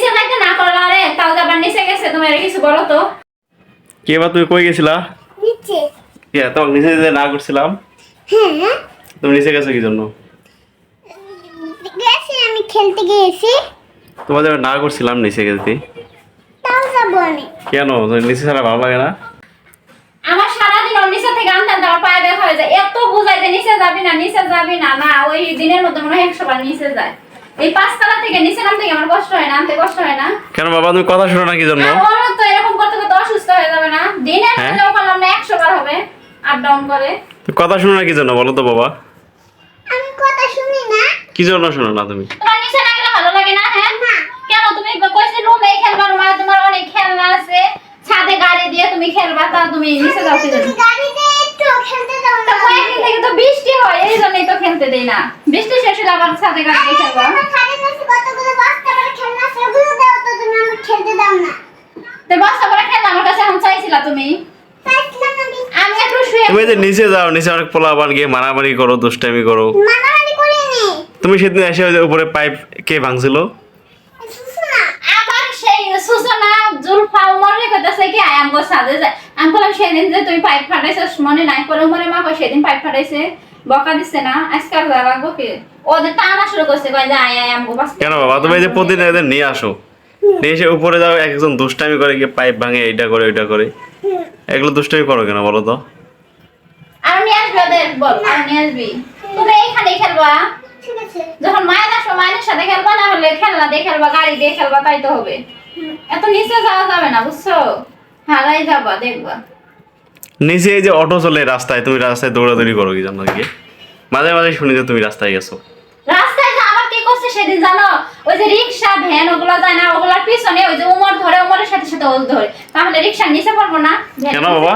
নিচে যাইতে না করলা রে তাও যাবার নিচে গেছে তুমি আর কিছু বলো তো। কে বা তুমি কই গেছিলা? নিচে। কে তোমাকে নিচে যেতে না করছিলাম? হ্যাঁ। তুমি নিচে গেছো কি জন্য? গেছি আমি খেলতে গিয়েছি। তোমাদের না করছিলাম নিচে যেতে তাও যাব আমি। কেন? নিচে ছাড়া ভালো লাগে না? আমার সারাদিন ওর নিচে থেকে আনতে আনতে আমার পায়ে ব্যথা হয়ে যায়। এত বুঝাই যে নিচে যাবি না নিচে যাবি না না ওই দিনের মধ্যে মনে হয় একশো বার নিচে যায়। এই পাঁচতলা থেকে নিচে নামতে আমার কষ্ট হয় না? আনতে কষ্ট হয় না? কেন বাবা তুমি কথা শোনো না কি জন্য? আর ওর তো এরকম করতে করতে অসুস্থ হয়ে যাবে না। দিনের হ্যাঁ? মধ্যেও করলাম না একশো বার হবে আপ ডাউন করে। তুমি কথা শোনো না কি জন্য বলো তো বাবা। আমি কথা শুনি না। কি জন্য শোনো না তুমি? তোমার নিচে না গেলে ভালো লাগে না হ্যাঁ? কেন তুমি কইছি রুমে খেলবা রুমে তোমার অনেক খেলনা আছে। ছাদে গাড়ি দিয়ে তুমি খেলবা তা তুমি নিচে যাও কি জন্য? তুমি গাড়িতে একটু খেলতে দাও তো না কয়েকদিন থেকে তো বৃষ্টি হয় এই জন্যই তো খেলতে দেই না। বৃষ্টি শেষ হলে আবার ছাদে গাড়ি দিয়ে খেলবা আমার খালি কাছে কতগুলো বাচ্চা করে খেলনা সেগুলো দাও তো তুমি আমাকে খেলতে দাও না। তো বাসা করে খেলনা আমার কাছে এখন চাইছিলা তুমি। আমি। আমি একটু শুয়ে তুমি যে নিচে যাও নিচে অনেক গিয়ে মারামারি করো দুষ্টামি করো। মারামারি করিনি। তুমি সেদিন এসে ওই যে উপরে পাইপ কে ভাঙছিল? আবার সেই সূচনা জুলফা মনে কইতাছে কি আই আমগো সাজে যায় আমি বললাম সেদিন যে তুই পাইপ ফাটাইছিস মনে নাই পরে মনে মা সেদিন পাইপ ফাটাইছে। বকা দিছে না আজকে আর যা লাগবো কি? ওদের টানা শুরু করছে কই যে আই আই আমগো বাস কেন বাবা? তুমি যে প্রতিদিন এদের নিয়ে আসো নিয়ে এসে উপরে যাও একজন দুষ্টামি করে গিয়ে পাইপ ভাঙে এইটা করে ওইটা করে? এগুলো দুষ্টামি করো কেন বলো তো? আর নিয়ে আসবি ওদের বল আর নিয়ে আসবি। তুমি এইখানে খেলবা। যখন মায়ের আসো মায়ের সাথে খেলবা না হলে খেলনা দিয়ে খেলবা গাড়ি দিয়ে খেলবা তাই তো হবে। এত নিচে যাওয়া যাবে না বুঝছ? হারাই যাবা দেখবা। নিচে এই যে অটো চলে রাস্তায় তুমি রাস্তায় দৌড়াদৌড়ি করো কি জানো কি মাঝে মাঝে শুনি যে তুমি রাস্তায় গেছো। রাস্তায় যে আবার কি করছে সেদিন জানো? ওই যে রিক্সা ভ্যান ওগুলো যায় না ওগুলোর পিছনে ওই যে উমর ধরে উমরের সাথে সাথে ওল ধরে। তাহলে রিক্সা নিচে পড়ব না? কেন বাবা?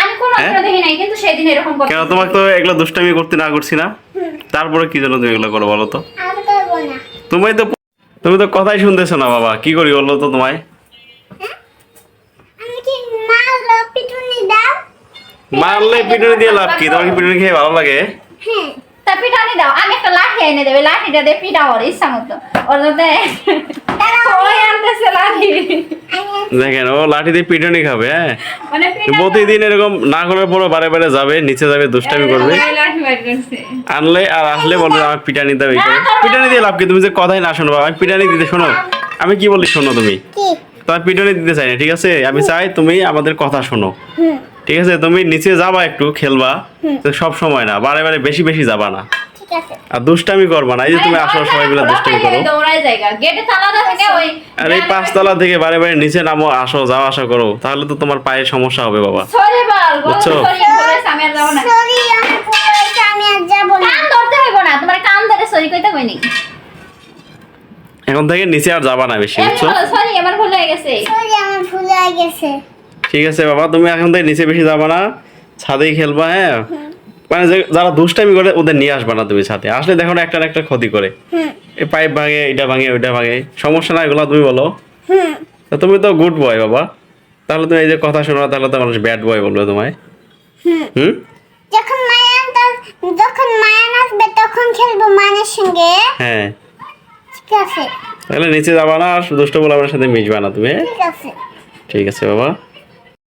আমি কোনো হ্যাঁ? দেখি নাই কিন্তু সেদিন এরকম করছে। কেন তোমাকে তো এগুলো দুষ্টামি করতে না করছি না? তারপরে কি জন্য তুমি এগুলো করো বলো তো? আর করব না। তুমি তো তুমি তো কথাই শুনতেছো না বাবা কি করি বলো তো তোমায় আমি কি মারলো পিটুনি দাও মারলে পিটুনি দিয়ে লাভ কি? তোমার কি পিটুনি খেয়ে ভালো লাগে? তা পিটানি দাও। আমি একটা লাঠি এনে দেবে। লাঠিটা দিয়ে পিটাও ওর ইচ্ছা মতো। ওর দেখেন ও লাঠি দিয়ে পিটুনি খাবে হ্যাঁ? মানে প্রতিদিন এরকম না করার পরও বারে বারে যাবে নিচে যাবে দুষ্টামি করবে। আনলে আর আসলে বলবে আমার পিটানি দাও এই পিটানি দিয়ে লাভ কি? তুমি যে কথাই না শোনো আমি পিটানি দিতে শোনো। আমি কি বলি শোনো তুমি? তোমার পিটনি দিতে চাই না ঠিক আছে? আমি চাই তুমি আমাদের কথা শোনো। হুম। ঠিক আছে তুমি নিচে যাবা একটু খেলবা। সব সময় না বারে বারে বেশি বেশি যাবা না। ঠিক আর দুষ্টামি করবা না এই যে তুমি আসো সবাই মিলে দুষ্টামি করো। দৌড়াই জায়গা। গেটে তালা দেওয়া থাকে ওই আর এই পাঁচতলা থেকে বারে বারে নিচে নামো আসো যাওয়া আসা করো। তাহলে তো তোমার পায়ে সমস্যা হবে বাবা। সরি বল বল বুঝছ? সরি বলেছে আমি আর যাব না। সরি আমি ভুল হয়েছে আমি আর যাব না। কান ধরতে হইব না তোমার কান ধরে সরি কইতে কইনি। এখন থেকে নিচে আর যাবা না বেশি বুঝছ? সরি আমার ভুল হয়ে গেছে। সরি আমার ভুল হয়ে গেছে। ঠিক আছে বাবা তুমি এখন থেকে নিচে বেশি যাবা না ছাদেই খেলবা হ্যাঁ? মানে যে- যারা দুষ্টামি করে ওদের নিয়ে আসবা না তুমি ছাদে। আসলে দেখো না একটা একটা ক্ষতি করে। এই পাইপ ভাঙে এটা ভাঙে ওইটা ভাঙে। সমস্যা না এগুলো তুমি বলো। তা তুমি তো গুড বয় বাবা। তাহলে তুমি এই যে কথা শোনো না, তাহলে তো মানুষ ব্যাড বয় বলবে তোমায়। হুম হুম? যখন মায়ান যখন মায়ান আসবে তখন খেলব মায়ের সঙ্গে। হ্যাঁ। ঠিক আছে। তাহলে নিচে যাবা না আর দুষ্ট বলে আমার সাথে মিশবা না তুমি হ্যাঁ? ঠিক আছে। ঠিক আছে বাবা।